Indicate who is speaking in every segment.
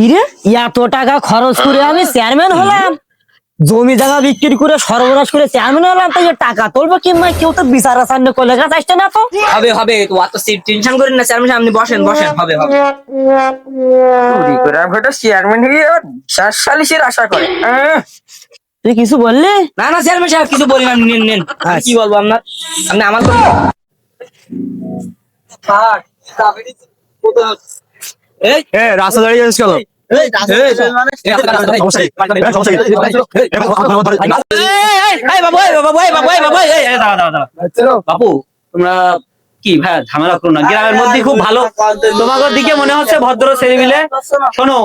Speaker 1: কি রে এত টাকা খরচ করে আমি চেয়ারম্যান হলাম। জমি জায়গা বিক্রি করে সর্বনাশ করে চেয়ারম্যান হলাম তাই টাকা তুলবো কিংবা কেউ তো বিচার কাছে আসছে না তো
Speaker 2: হবে হবে তো অত টেনশন করেন না চেয়ারম্যান আপনি বসেন বসেন হবে হবে।
Speaker 3: চুরি করে আমি চেয়ারম্যান হয়ে আবার সালিশের আশা করে।
Speaker 1: তুই কিছু বললি?
Speaker 2: না না চেয়ারম্যান সাহেব কিছু বলি না নেন নেন। কি বলব আপনার? আপনি আমার তো এই
Speaker 4: রাস্তা দাঁড়িয়ে যাচ্ছিস কেন।
Speaker 2: বাবু তোমরা কি ভাই ঝামেলা করো না গ্রামের মধ্যে খুব ভালো তোমাদের দিকে মনে হচ্ছে ভদ্র ছেলে মিলে শোনো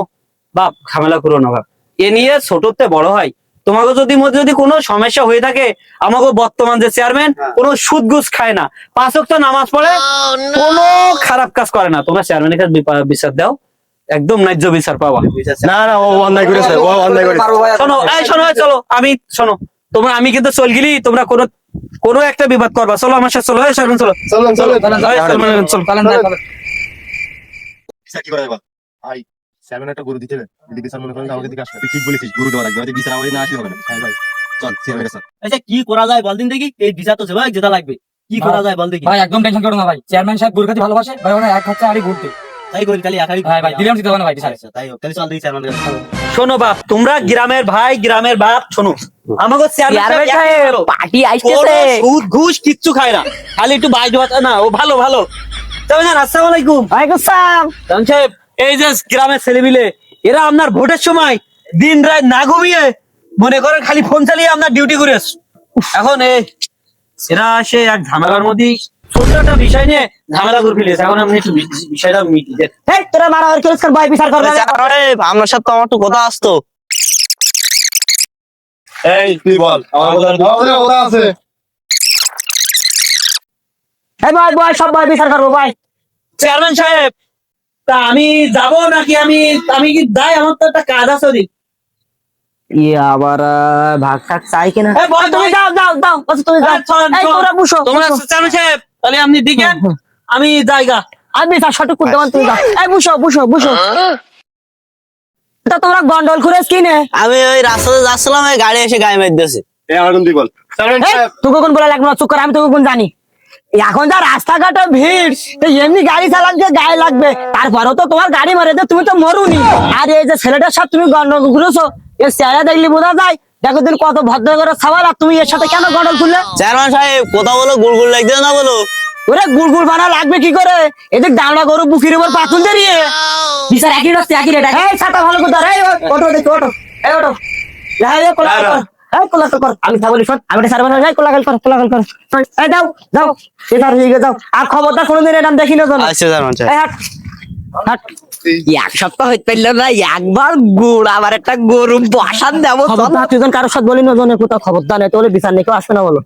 Speaker 2: বাপ ঝামেলা করো না বাপ এ নিয়ে ছোটতে বড় হয় তোমাকে যদি মধ্যে যদি কোনো সমস্যা হয়ে থাকে আমাকে বর্তমান যে চেয়ারম্যান কোনো সুদ ঘুষ খায় না। পাঁচ ওয়াক্ত নামাজ পড়ে কোনো খারাপ কাজ করে না। তোমরা চেয়ারম্যানের কাছে বিচার দাও। একদম ন্যায্য বিচার পাওয়া
Speaker 4: না না ও অন্যায় করেছে ও অন্যায় করেছে।
Speaker 2: শোনো এই শোনো চলো আমি শোনো তোমরা আমি কিন্তু চল গেলি তোমরা কোনো কোনো একটা বিবাদ করবা। চলো আমার সাথে চলো এই শোনো চলো। চলো
Speaker 4: চলুন
Speaker 2: এই, চলো, চলো, চলো।
Speaker 4: সেভেন একটা গরু দিতে হবে। বিচার মনে করেন আমাকে দিকে আসবে। ঠিক বলেছিস গরু দেওয়া লাগবে বিচার আমাদের না আসলে হবে না। হ্যাঁ ভাই। চল কাছে
Speaker 5: আচ্ছা কি করা যায় বলদিন দেখি। এই ভিসা তো যেটা লাগবে। কি করা যায় বল দেখি।
Speaker 6: ভাই একদম টেনশন করো না ভাই। চেয়ারম্যান সাহেব গুরগাতি ভালোবাসে ভাই ওরা এক ঘুরতে।
Speaker 5: তাই করি খালি একাই
Speaker 6: ভাই ভাই দিলাম দিতে না ভাই বিচারে।
Speaker 5: আচ্ছা তাই হোক তাহলে চল দেখি চেয়ারম্যান
Speaker 2: শোনো বাপ তোমরা গ্রামের ভাই গ্রামের বাপ শোনো। আমাকে চেয়ারম্যান সাহেব
Speaker 1: পার্টি
Speaker 2: সুদ ঘুষ কিচ্ছু খায় না। খালি একটু বাইজ না ও ভালো ভালো। তবে না আসসালামু আলাইকুম।
Speaker 1: ওয়ালাইকুম সালাম।
Speaker 2: জান সাহেব এই যে গ্রামের ছেলেমিলে এরা আপনার ভোটের সময় দিন রাত না ঘুমিয়ে মনে করেন খালি ফোন চালিয়ে আপনার ডিউটি করে। এখন এই এরা সে এক ঝামেলার মধ্যে ছোট্ট একটা বিষয় নিয়ে ঝামেলা করে ফেলেছে। এখন আপনি একটু বিষয়টা মিটিয়ে দেন
Speaker 1: হেই তোরা মারামারি করিস কর ভাই বিচার করবে
Speaker 3: আপনার সাথে আমার একটু কথা আসতো।
Speaker 4: এই তুই বল আমার কথা ওরা আছে।
Speaker 1: এই ভাই ভাই সব ভাই বিচার করব ভাই।
Speaker 2: চেয়ারম্যান সাহেব তা আমি যাব নাকি? আমি আমি কি যাই? আমার তো একটা কাজ আছে ওদিক।
Speaker 1: ই আবার ভাগ টাক চাই কিনা?
Speaker 2: বল,
Speaker 1: তুমি যাও যাও যাও। আচ্ছা, তুমি যাও। তোরা বুঝো
Speaker 2: তোমরা সাহেব তাহলে আপনি দিকে আমি জায়গা।
Speaker 1: আমি বিচার সঠিক করতে পারব, তুমি যাও। এই বুঝো বুঝো বুঝো তা তোমরা গন্ডল করে কিনে
Speaker 3: আমি ওই রাস্তাতে যাচ্ছিলাম গাড়ি এসে গায়ে মেরে দিয়েছে
Speaker 1: তোকে কোন বলে লাগবে না? চুপ করে আমি তোকে কোন জানি। এখন যা রাস্তাঘাটে ভিড় তো এমনি গাড়ি চালাচ্ছে গায়ে লাগবে তারপরেও তো তোমার গাড়ি মারে তুমি তো মরুনি আর এই যে ছেলেটার সাথে তুমি গন্ডল ঘুরেছো এর চেহারা দেখলি বোঝা যায় দেখো দিন কত ভদ্র করে সবাই আর তুমি এর সাথে কেন গন্ডল খুললে
Speaker 3: চেয়ারম্যান সাহেব কথা বলো গুড় গুড় লাগছে না বলো
Speaker 1: ওরে গুড় গুড় বানা লাগবে কি করে এদের ডাংলা গরু বুকির উপর পাথর দাঁড়িয়ে বিচার একই রাস্তা একই রেট এই ছাতা ভালো করে ধর এই ওটো দেখি ওটো এই ওটো এই এই কোলা কর। আমি তা শোন আমি এটা সারবান এই কোলা কর কোলা কর। এই যাও যাও এদার যাও। আর খবরদার কোনোদিন এরকম দেখি না জানো?
Speaker 3: আচ্ছা চেয়ারম্যান
Speaker 1: এই হাট হাট। এক সপ্তাহ হইতে পারল না একবার গুড় আবার একটা গরু বসান দেবো খবরদার তুই কারোর সাথে বলি না জানে কোথাও খবরদার নেই তোর বিচার নেই কেউ আসবে না বলো।